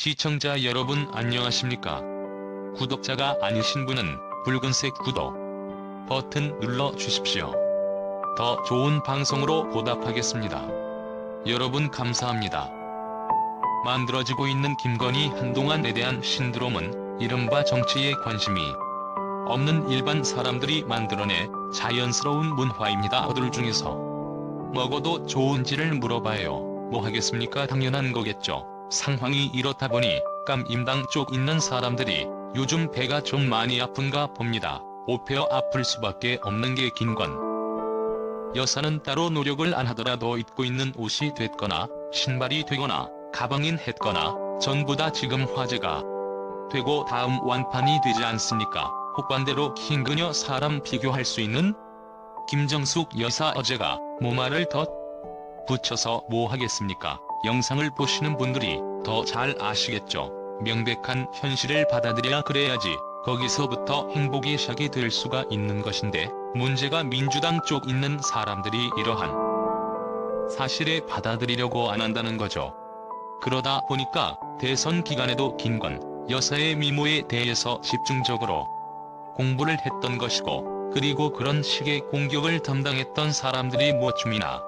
시청자 여러분 안녕하십니까? 구독자가 아니신 분은 붉은색 구독 버튼 눌러 주십시오. 더 좋은 방송으로 보답하겠습니다. 여러분 감사합니다. 만들어지고 있는 김건희 한동안에 대한 신드롬은 이른바 정치에 관심이 없는 일반 사람들이 만들어내 자연스러운 문화입니다. 어들 중에서 먹어도 좋은지를 물어봐요. 뭐 하겠습니까? 당연한 거겠죠. 상황이 이렇다 보니 깜임당 쪽 있는 사람들이 요즘 배가 좀 많이 아픈가 봅니다. 오페어 아플 수밖에 없는 게 긴 건. 여사는 따로 노력을 안 하더라도 입고 있는 옷이 됐거나 신발이 되거나 가방인 했거나 전부 다 지금 화제가 되고 다음 완판이 되지 않습니까? 혹반대로 킹 그녀 사람 비교할 수 있는 김정숙 여사 어제가 모말을 덧 붙여서 뭐 하겠습니까? 영상을 보시는 분들이 더 잘 아시겠죠. 명백한 현실을 받아들여야 그래야지 거기서부터 행복이 시작이 될 수가 있는 것인데 문제가 민주당 쪽 있는 사람들이 이러한 사실에 받아들이려고 안 한다는 거죠. 그러다 보니까 대선 기간에도 김건 여사의 미모에 대해서 집중적으로 공부를 했던 것이고 그리고 그런 식의 공격을 담당했던 사람들이 뭐 춤이나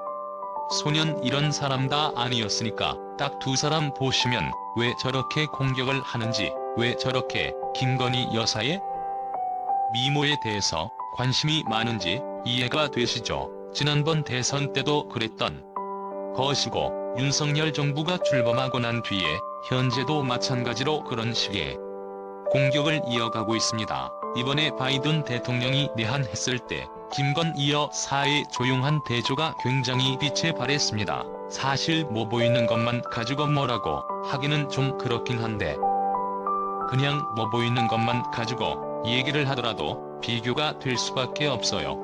소년 이런 사람 다 아니었으니까 딱 두 사람 보시면 왜 저렇게 공격을 하는지 왜 저렇게 김건희 여사의 미모에 대해서 관심이 많은지 이해가 되시죠? 지난번 대선 때도 그랬던 것이고 윤석열 정부가 출범하고 난 뒤에 현재도 마찬가지로 그런 식의 공격을 이어가고 있습니다. 이번에 바이든 대통령이 내한했을 때 김건 이어 사의 조용한 대조가 굉장히 빛에 발했습니다. 사실 뭐 보이는 것만 가지고 뭐라고 하기는 좀 그렇긴 한데 그냥 뭐 보이는 것만 가지고 얘기를 하더라도 비교가 될 수밖에 없어요.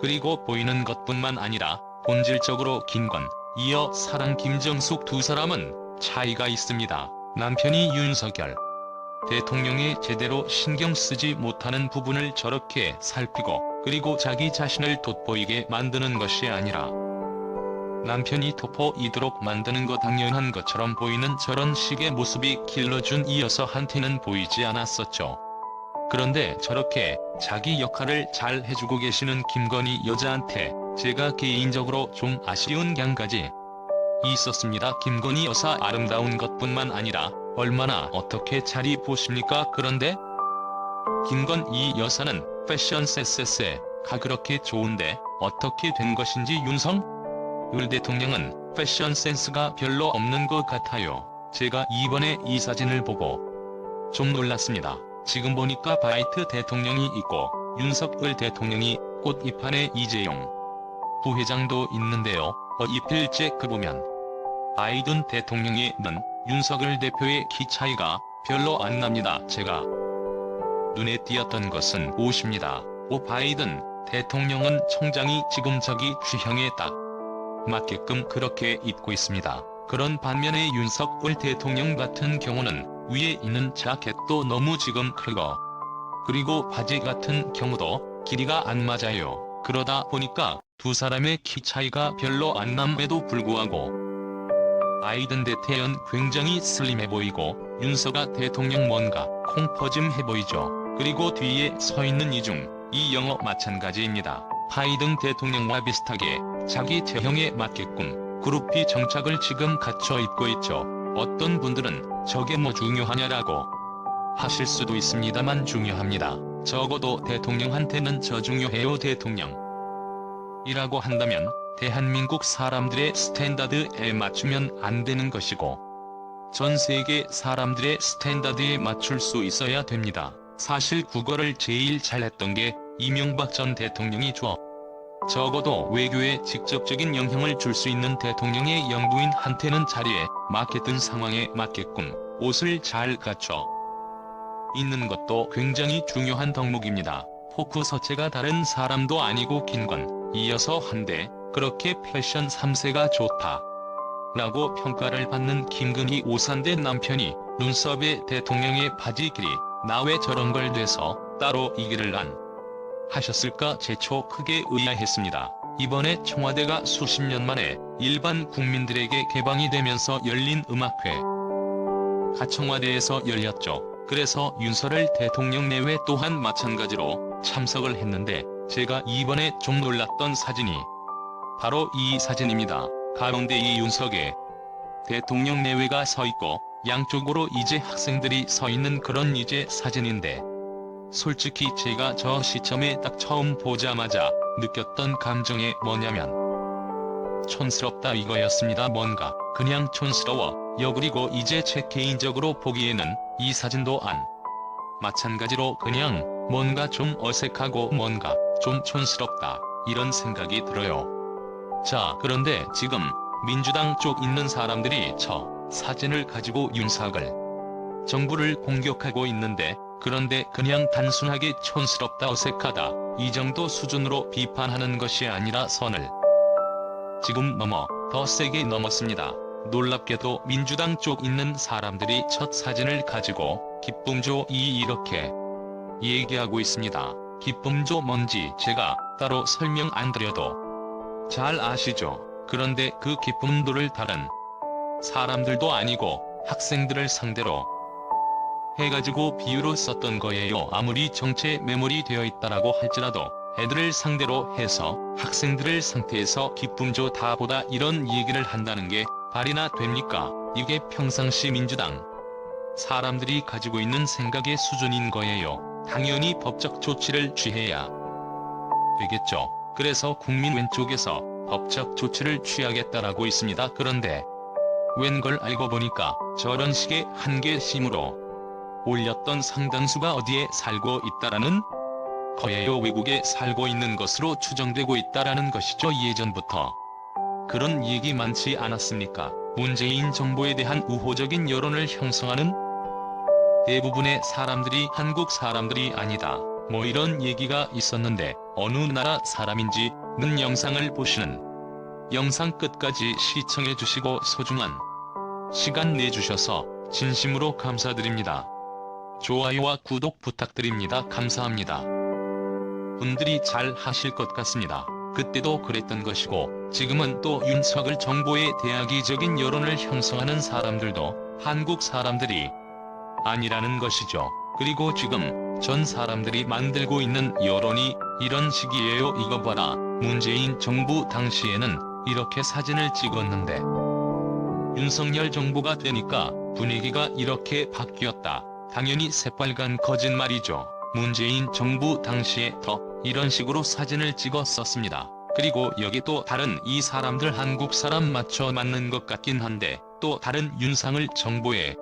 그리고 보이는 것뿐만 아니라 본질적으로 김건, 이어 사랑 김정숙 두 사람은 차이가 있습니다. 남편이 윤석열 대통령이 제대로 신경 쓰지 못하는 부분을 저렇게 살피고 그리고 자기 자신을 돋보이게 만드는 것이 아니라 남편이 돋보이도록 만드는 거 당연한 것처럼 보이는 저런 식의 모습이 길러준 이어서 한테는 보이지 않았었죠. 그런데 저렇게 자기 역할을 잘 해주고 계시는 김건희 여자한테 제가 개인적으로 좀 아쉬운 게한 가지 있었습니다. 김건희 여사 아름다운 것뿐만 아니라 얼마나 어떻게 자리 보십니까? 그런데 김건희 여사는 패션 센스가 그렇게 좋은데 어떻게 된 것인지 윤석 을 대통령은 패션 센스가 별로 없는 것 같아요. 제가 이번에 이 사진을 보고 좀 놀랐습니다. 지금 보니까 바이트 대통령이 있고 윤석을 대통령이 꽃잎 안에 이재용 부회장도 있는데요. 어 잎일째 그 보면 바이든 대통령이 는 윤석열 대표의 키 차이가 별로 안 납니다. 제가 눈에 띄었던 것은 옷입니다. 오 바이든 대통령은 청장이 지금 저기 취향에 딱 맞게끔 그렇게 입고 있습니다. 그런 반면에 윤석열 대통령 같은 경우는 위에 있는 자켓도 너무 지금 크고 그리고 바지 같은 경우도 길이가 안 맞아요. 그러다 보니까 두 사람의 키 차이가 별로 안 남에도 불구하고 아이든 대태연 굉장히 슬림해 보이고 윤서가 대통령 뭔가 콩퍼짐해 보이죠. 그리고 뒤에 서 있는 이중 이 영어 마찬가지입니다. 바이든 대통령과 비슷하게 자기 체형에 맞게끔 그룹비 정착을 지금 갖춰 입고 있죠. 어떤 분들은 저게 뭐 중요하냐라고 하실 수도 있습니다만 중요합니다. 적어도 대통령한테는 저 중요해요 대통령. 이라고 한다면 대한민국 사람들의 스탠다드에 맞추면 안 되는 것이고 전 세계 사람들의 스탠다드에 맞출 수 있어야 됩니다. 사실 국어를 제일 잘했던 게 이명박 전 대통령이 죠. 적어도 외교에 직접적인 영향을 줄 수 있는 대통령의 영부인한테는 자리에 맞게든 상황에 맞게끔 옷을 잘 갖춰 있는 것도 굉장히 중요한 덕목입니다. 포크 서체가 다른 사람도 아니고 긴 건 이어서 한데 그렇게 패션 3세가 좋다. 라고 평가를 받는 김근희 오산대 남편이 눈썹에 대통령의 바지 길이 나 왜 저런 걸 돼서 따로 이기를 안 하셨을까 제초 크게 의아했습니다. 이번에 청와대가 수십 년 만에 일반 국민들에게 개방이 되면서 열린 음악회 가청와대에서 열렸죠. 그래서 윤석열 대통령 내외 또한 마찬가지로 참석을 했는데 제가 이번에 좀 놀랐던 사진이 바로 이 사진입니다. 가운데 이 윤석에 대통령 내외가 서 있고 양쪽으로 이제 학생들이 서 있는 그런 이제 사진인데 솔직히 제가 저 시점에 딱 처음 보자마자 느꼈던 감정이 뭐냐면 촌스럽다 이거였습니다. 뭔가 그냥 촌스러워. 여 그리고 이제 제 개인적으로 보기에는 이 사진도 안 마찬가지로 그냥 뭔가 좀 어색하고 뭔가 좀 촌스럽다 이런 생각이 들어요. 자 그런데 지금 민주당 쪽 있는 사람들이 저 사진을 가지고 윤석을 정부를 공격하고 있는데 그런데 그냥 단순하게 촌스럽다 어색하다 이 정도 수준으로 비판하는 것이 아니라 선을 지금 넘어 더 세게 넘었습니다. 놀랍게도 민주당 쪽 있는 사람들이 첫 사진을 가지고 기쁨조 이 이렇게 얘기하고 있습니다. 기쁨조 뭔지 제가 따로 설명 안 드려도 잘 아시죠? 그런데 그 기쁨도를 다른 사람들도 아니고 학생들을 상대로 해가지고 비유로 썼던 거예요. 아무리 정체 메모리 되어 있다라고 할지라도 애들을 상대로 해서 학생들을 상태에서 기쁨조 다보다 이런 얘기를 한다는 게 발이나 됩니까? 이게 평상시 민주당 사람들이 가지고 있는 생각의 수준인 거예요. 당연히 법적 조치를 취해야 되겠죠. 그래서 국민 왼쪽에서 법적 조치를 취하겠다라고 있습니다. 그런데 웬걸 알고 보니까 저런 식의 한계심으로 올렸던 상당수가 어디에 살고 있다라는 거예요. 외국에 살고 있는 것으로 추정되고 있다라는 것이죠. 예전부터 그런 얘기 많지 않았습니까? 문재인 정부에 대한 우호적인 여론을 형성하는 대부분의 사람들이 한국 사람들이 아니다. 뭐 이런 얘기가 있었는데 어느 나라 사람인지는 영상을 보시는 영상 끝까지 시청해 주시고 소중한 시간 내주셔서 진심으로 감사드립니다. 좋아요와 구독 부탁드립니다. 감사합니다. 분들이 잘 하실 것 같습니다. 그때도 그랬던 것이고 지금은 또 윤석열 정부의 대악의적인 여론을 형성하는 사람들도 한국 사람들이 아니라는 것이죠. 그리고 지금 전 사람들이 만들고 있는 여론이 이런 식이에요. 이거 봐라. 문재인 정부 당시에는 이렇게 사진을 찍었는데 윤석열 정부가 되니까 분위기가 이렇게 바뀌었다. 당연히 새빨간 거짓말이죠. 문재인 정부 당시에 더 이런 식으로 사진을 찍었었습니다. 그리고 여기 또 다른 이 사람들 한국 사람 맞춰 맞는 것 같긴 한데 또 다른 윤상을 정부에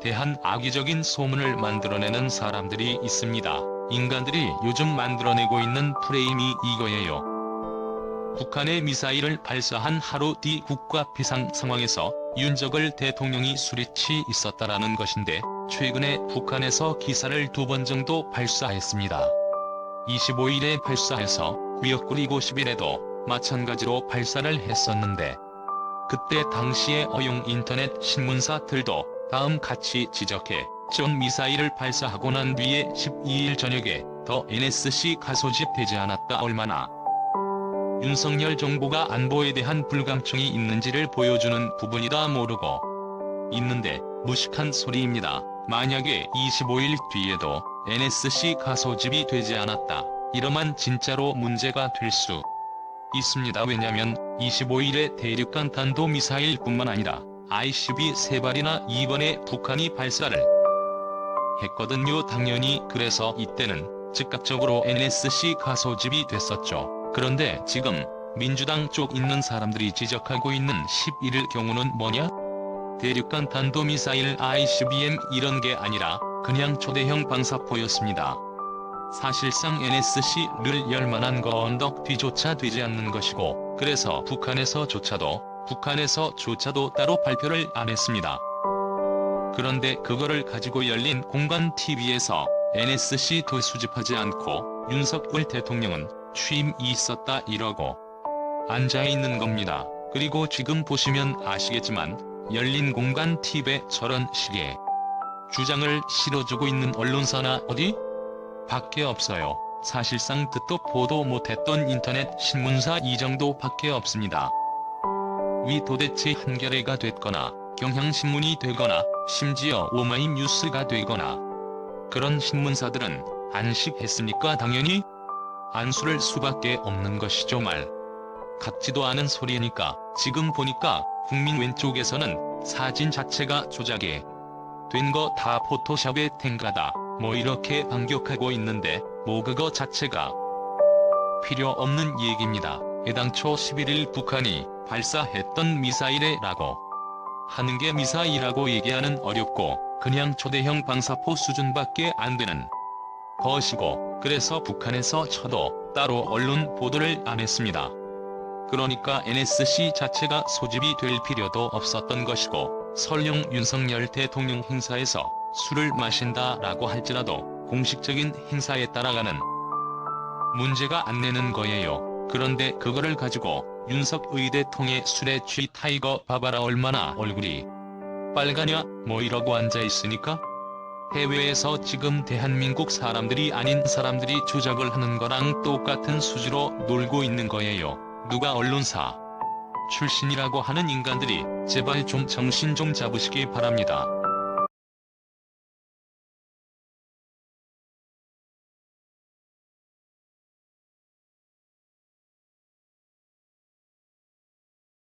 대한 악의적인 소문을 만들어내는 사람들이 있습니다. 인간들이 요즘 만들어내고 있는 프레임이 이거예요. 북한의 미사일을 발사한 하루 뒤 국가 비상 상황에서 윤석열 대통령이 술이치 있었다라는 것인데 최근에 북한에서 기사를 두 번 정도 발사했습니다. 25일에 발사해서 구역구리고 10일에도 마찬가지로 발사를 했었는데 그때 당시에 어용 인터넷 신문사들도 다음 같이 지적해 전 미사일을 발사하고 난 뒤에 12일 저녁에 더 NSC 가소집 되지 않았다 얼마나 윤석열 정부가 안보에 대한 불감증이 있는지를 보여주는 부분이다 모르고 있는데 무식한 소리입니다. 만약에 25일 뒤에도 NSC 가소집이 되지 않았다. 이러면 진짜로 문제가 될 수 있습니다. 왜냐면 25일에 대륙간 탄도미사일 뿐만 아니라 ICB 세 발이나 이번에 북한이 발사를 했거든요. 당연히 그래서 이때는 즉각적으로 NSC 가소집이 됐었죠. 그런데 지금 민주당 쪽 있는 사람들이 지적하고 있는 11일 경우는 뭐냐? 대륙간 탄도미사일 ICBM 이런 게 아니라 그냥 초대형 방사포였습니다. 사실상 NSC를 열만한 거 언덕 뒤조차 되지 않는 것이고 그래서 북한에서조차도 북한에서조차도 따로 발표를 안 했습니다. 그런데 그거를 가지고 열린 공간 TV에서 NSC도 수집하지 않고 윤석열 대통령은 취임이 있었다 이러고 앉아있는 겁니다. 그리고 지금 보시면 아시겠지만 열린 공간 TV에 저런 식의 주장을 실어주고 있는 언론사나 어디? 밖에 없어요. 사실상 듣도 보도 못했던 인터넷 신문사 이 정도밖에 없습니다. 위 도대체 한겨레가 됐거나 경향신문이 되거나 심지어 오마이뉴스가 되거나 그런 신문사들은 안식했습니까? 당연히 안수를 수밖에 없는 것이죠 말. 같지도 않은 소리니까 지금 보니까 국민 왼쪽에서는 사진 자체가 조작에 된 거 다 포토샵의 텐가다. 뭐 이렇게 반격하고 있는데 뭐 그거 자체가 필요 없는 얘기입니다. 애당초 11일 북한이 발사했던 미사일에 라고 하는 게 미사일이라고 얘기하는 어렵고 그냥 초대형 방사포 수준밖에 안 되는 것이고 그래서 북한에서 쳐도 따로 언론 보도를 안 했습니다. 그러니까 NSC 자체가 소집이 될 필요도 없었던 것이고 설령 윤석열 대통령 행사에서 술을 마신다라고 할지라도 공식적인 행사에 따라가는 문제가 안 내는 거예요. 그런데 그거를 가지고 윤석 의대통의 술에 취 타이거 봐봐라 얼마나 얼굴이 빨가냐 뭐 이러고 앉아 있으니까 해외에서 지금 대한민국 사람들이 아닌 사람들이 조작을 하는 거랑 똑같은 수지로 놀고 있는 거예요. 누가 언론사 출신이라고 하는 인간들이 제발 좀 정신 좀 잡으시기 바랍니다.